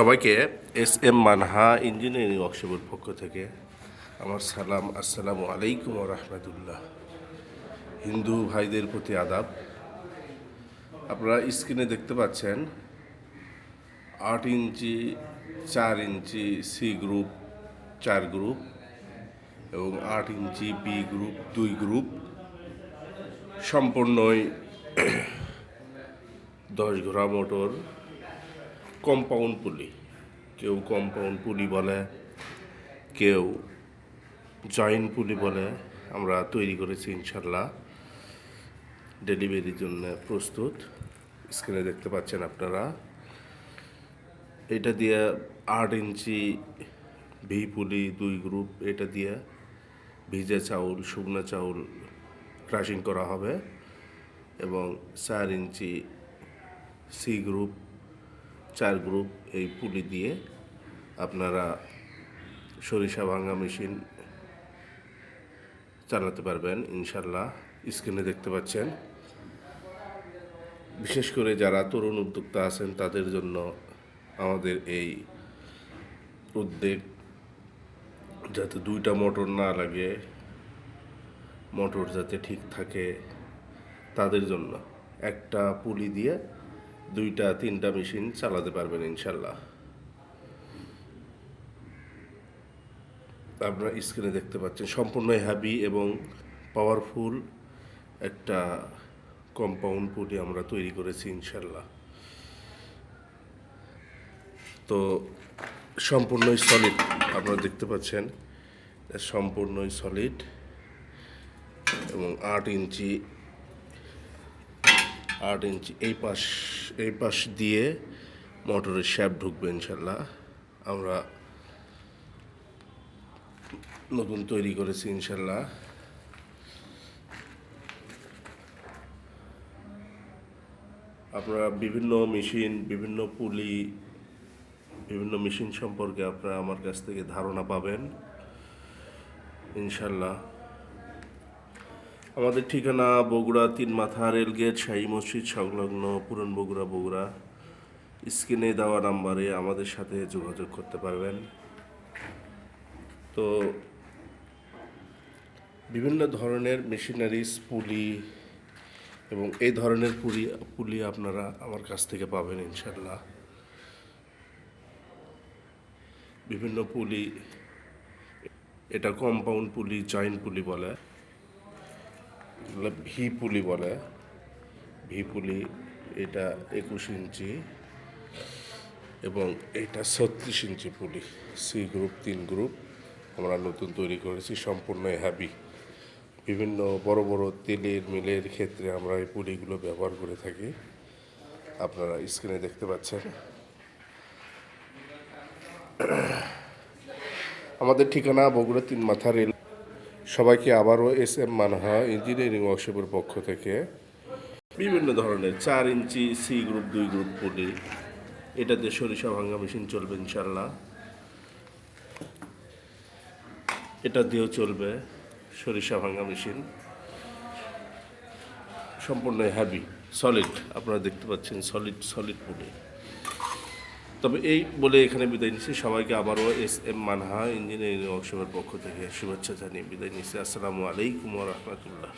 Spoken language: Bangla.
সবাইকে এস এম মানহা ইঞ্জিনিয়ারিং ওয়ার্কশপের পক্ষ থেকে আমার সালাম, আসসালামু আলাইকুম রহমতুল্লাহ। হিন্দু ভাইদের প্রতি আদাব। আপনারা স্ক্রিনে দেখতে পাচ্ছেন আট ইঞ্চি, চার ইঞ্চি সি গ্রুপ চার গ্রুপ এবং আট ইঞ্চি বি গ্রুপ দুই গ্রুপ সম্পূর্ণই দশ ঘোড়া মোটর। কম্পাউন্ড পুলি। কেউ কম্পাউন্ড পুলি বলে, কেউ জয়েন্ট পুলি বলে। আমরা তৈরি করেছি ইনশাল্লাহ। ডেলিভারির জন্য প্রস্তুত। স্ক্রিনে দেখতে পাচ্ছেন আপনারা। এটা দিয়ে আট ইঞ্চি ভি পুলি, দুই গ্রুপ এটা দিয়ে ভিজে চাউল, শুকনো চাউল ক্রাশিং করা হবে। এবং চার ইঞ্চি সি গ্রুপ চার গ্রুপ এই পুলি দিয়ে আপনারা সরিষা ভাঙা মেশিন চালাতে পারবেন, ইনশাল্লাহ। স্ক্রিনে দেখতে পাচ্ছেন। বিশেষ করে যারা তরুণ উদ্যোক্তা আছেন, তাদের জন্য আমাদের এই উদ্যোগ যাতে দুইটা মোটর না লাগে, মোটর যাতে ঠিক থাকে, তাদের জন্য একটা পুলি দিয়ে দুইটা, তিনটা মেশিন চালাতে পারবেন ইনশাল্লাহ। আপনারা স্ক্রিনে দেখতে পাচ্ছেন সম্পূর্ণ হ্যাভি এবং পাওয়ারফুল একটা কম্পাউন্ড পুলি আমরা তৈরি করেছি ইনশাল্লাহ। তো সম্পূর্ণই সলিড আপনারা দেখতে পাচ্ছেন সম্পূর্ণই সলিড এবং আট ইঞ্চি আট ইঞ্চি এই পাশ এই পাশ দিয়ে মোটরের শ্যাপ ঢুকবে ইনশাল্লাহ। আমরা নতুন তৈরি করেছি ইনশাল্লাহ। আপনারা বিভিন্ন মেশিন, বিভিন্ন পুলি, বিভিন্ন মেশিন সম্পর্কে আপনারা আমার কাছ থেকে ধারণা পাবেন। ইনশাল্লাহ। আমাদের ঠিকানা বগুড়া তিন মাথা রেলগেট শাহী মসজিদ, সংলগ্ন পুরন বগুড়া বগুড়া। স্ক্রিনে দেওয়া নাম্বারে আমাদের সাথে যোগাযোগ করতে পারবেন। তো বিভিন্ন ধরনের মেশিনারিজ, পুলি এবং এই ধরনের পুলি পুলি আপনারা আমার কাছ থেকে পাবেন ইনশাল্লাহ। বিভিন্ন পুলি, এটা কম্পাউন্ড পুলি, জয়েন্ট পুলি বলে। ভি পুলি বলে। ভি পুলি এটা একুশ ইঞ্চি এবং এটা ছত্রিশ ইঞ্চি পুলি। সি গ্রুপ, তিন গ্রুপ আমরা নতুন তৈরি করেছি, সম্পূর্ণ হ্যাভি বিভিন্ন বড় বড় তেলের মিলের ক্ষেত্রে আমরা এই পুলিগুলো ব্যবহার করে থাকি। আপনারা স্ক্রিনে দেখতে পাচ্ছেন। আমাদের ঠিকানা বগুড়া তিন মাথা রেল। সবাইকে আবারও এস এম মানহা ইঞ্জিনিয়ারিং ওয়ার্কশপের পক্ষ থেকে। বিভিন্ন ধরনের চার ইঞ্চি সি গ্রুপ দুই গ্রুপ পুলি এটাতে সরিষা ভাঙ্গা মেশিন চলবে ইনশাল্লাহ এটা দিয়েও চলবে সরিষা ভাঙ্গা মেশিন সম্পূর্ণ হ্যাভি সলিড আপনারা দেখতে পাচ্ছেন সলিড সলিড পুলি তবে এই বলে এখানে বিদায় নিচ্ছি। সবাইকে আবারও এস এম মানহা ইঞ্জিনিয়ারিং ওয়ার্কশপের পক্ষ থেকে শুভেচ্ছা জানিয়ে বিদায় নিচ্ছি। আসসালামু আলাইকুম রহমতুল্লাহ।